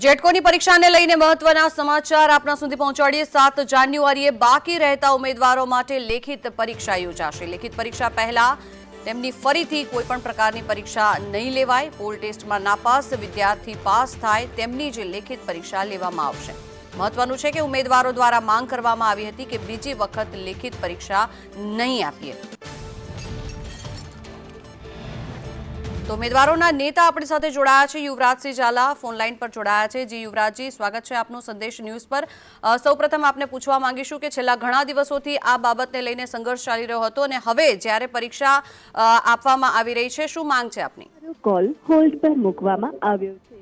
જેટકોની પરીક્ષાને લઈને મહત્વના સમાચાર આપના સુધી પહોંચાડીએ, સાત જાન્યુઆરીએ બાકી રહેતા ઉમેદવારો માટે લેખિત પરીક્ષા યોજાશે. લેખિત પરીક્ષા પહેલા તેમની ફરીથી કોઈપણ પ્રકારની પરીક્ષા નહીં લેવાય. પોલ ટેસ્ટમાં નાપાસ વિદ્યાર્થી પાસ થાય તેમની જે લેખિત પરીક્ષા લેવામાં આવશે. મહત્વનું છે કે ઉમેદવારો દ્વારા માંગ કરવામાં આવી હતી કે બીજી વખત લેખિત પરીક્ષા નહીં આપીએ. તો ઉમેદવારોના નેતા આપણી સાથે જોડાયા છે. યુવરાજસિંહ ઝાલા ફોન લાઈન પર જોડાયા છે. જી યુવરાજજી, સ્વાગત છે આપનું સંદેશ ન્યૂઝ પર. સૌપ્રથમ આપને પૂછવા માંગીશું કે છેલ્લા ઘણા દિવસોથી આ બાબતને લઈને સંઘર્ષ ચાલી રહ્યો હતો અને હવે જ્યારે પરીક્ષા આપવામાં આવી રહી છે, શું માંગ છે આપની? કોલ હોલ્ડ પર મૂકવામાં આવ્યો છે.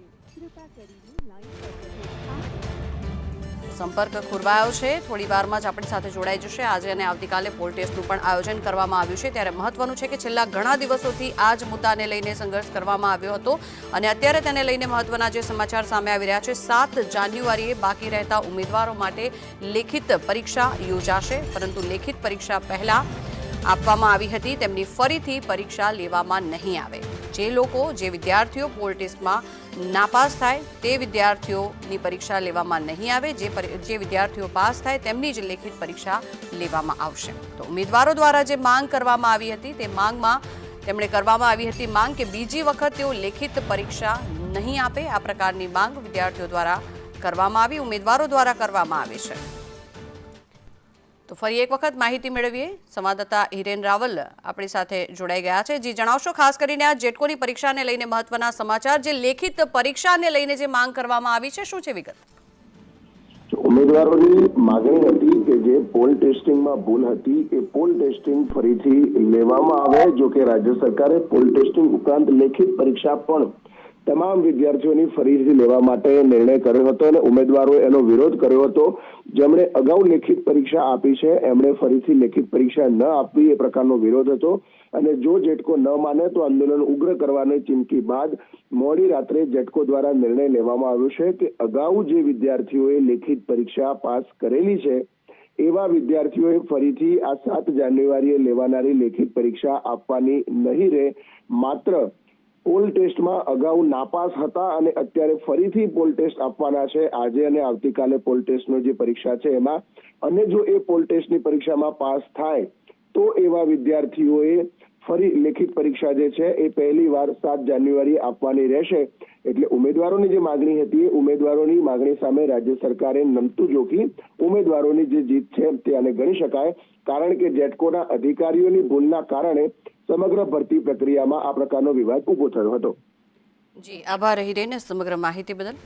સંપર્ક ખોરવાયો છે. થોડી વારમાં જ આપણી સાથે જોડાઈ જશે. આજે અને આવતીકાલે પોલ ટેસ્ટનું પણ આયોજન કરવામાં આવ્યું છે. ત્યારે મહત્વનું છે કે છેલ્લા ઘણા દિવસોથી આ જ મુદ્દાને લઈને સંઘર્ષ કરવામાં આવ્યો હતો. અને અત્યારે તેને લઈને મહત્વના જે સમાચાર સામે આવી રહ્યા છે, સાત જાન્યુઆરીએ બાકી રહેતા ઉમેદવારો માટે લેખિત પરીક્ષા યોજાશે. પરંતુ લેખિત પરીક્ષા પહેલા આપવામાં આવી હતી. તેમની ફરીથી પરીક્ષા લેવામાં નહીં આવે. જે લોકો, જે વિદ્યાર્થીઓ પોલ ટેસ્ટમાં નાપાસ થાય, તે વિદ્યાર્થીઓની પરીક્ષા લેવામાં નહીં આવે. જે જે વિદ્યાર્થીઓ પાસ થાય, તેમની જ લેખિત પરીક્ષા લેવામાં આવશે. તો ઉમેદવારો દ્વારા જે માંગ કરવામાં આવી હતી, તે માંગમાં તેમણે કરવામાં આવી હતી માંગ કે બીજી વખત તેઓ લેખિત પરીક્ષા નહીં આપે. આ પ્રકારની માંગ વિદ્યાર્થીઓ દ્વારા કરવામાં આવી, ઉમેદવારો દ્વારા કરવામાં આવી છે. તો ફરી એક વખત માહિતી મેળવીએ. સંવાદદાતા હિરેન રાવલ આપણી સાથે જોડાઈ ગયા છે. જી જણાવશો, ખાસ કરીને આ જેટકોની પરીક્ષાને લઈને મહત્વના સમાચાર, જે લેખિત પરીક્ષાને લઈને જે માંગ કરવામાં આવી છે, શું છે વિગત? ઉમેદવારોની માગણી હતી કે જે પોલ ટેસ્ટિંગમાં ભૂલ હતી, એ પોલ ટેસ્ટિંગ ફરીથી લેવામાં આવે, જો કે રાજ્ય સરકારે પોલ ટેસ્ટિંગ ઉપરાંત લેખિત પરીક્ષા પણ તમામ વિદ્યાર્થીઓની ફરીથી લેવા માટે નિર્ણય કર્યો હતો અને ઉમેદવારોએ એનો વિરોધ કર્યો હતો. જેમણે અગાઉ લેખિત પરીક્ષા આપી છે, એમણે ફરીથી લેખિત પરીક્ષા ન આપવી એ પ્રકારનો વિરોધ હતો. અને જો જેટકો ન માને તો આંદોલન ઉગ્ર કરવાની ચીમકી બાદ મોડી રાત્રે જેટકો દ્વારા નિર્ણય લેવામાં આવ્યો છે કે અગાઉ જે વિદ્યાર્થીઓએ લેખિત પરીક્ષા પાસ કરેલી છે, એવા વિદ્યાર્થીઓએ ફરીથી આ સાત જાન્યુઆરીએ લેવાનારી લેખિત પરીક્ષા આપવાની નહીં રહે. માત્ર પોલ ટેસ્ટમાં અગાઉ નાપાસ હતા અને અત્યારે ફરીથી પોલ ટેસ્ટ આપવાના છે. આજે અને આવતીકાલે પોલ ટેસ્ટનો જે પરીક્ષા છે એમાં, અને જો એ પોલ ટેસ્ટની પરીક્ષામાં પાસ થાય, તો એવા વિદ્યાર્થીઓએ ફરી લેખિત પરીક્ષા જે છે એ પહેલી વાર સાત જાન્યુઆરી આપવાની રહેશે. એટલે ઉમેદવારોની જે માગણી હતી એ ઉમેદવારોની માગણી સામે રાજ્ય સરકારે નમતું જોખી ઉમેદવારોની જે જીત છે તે આને ગણી શકાય. કારણ કે જેટકોના અધિકારીઓની ભૂલના કારણે સમગ્ર ભરતી પ્રક્રિયામાં આ પ્રકારનો વિવાદ ઊભો થયો હતો. જી, આભાર. હિરેન સમગ્ર માહિતી બદલ.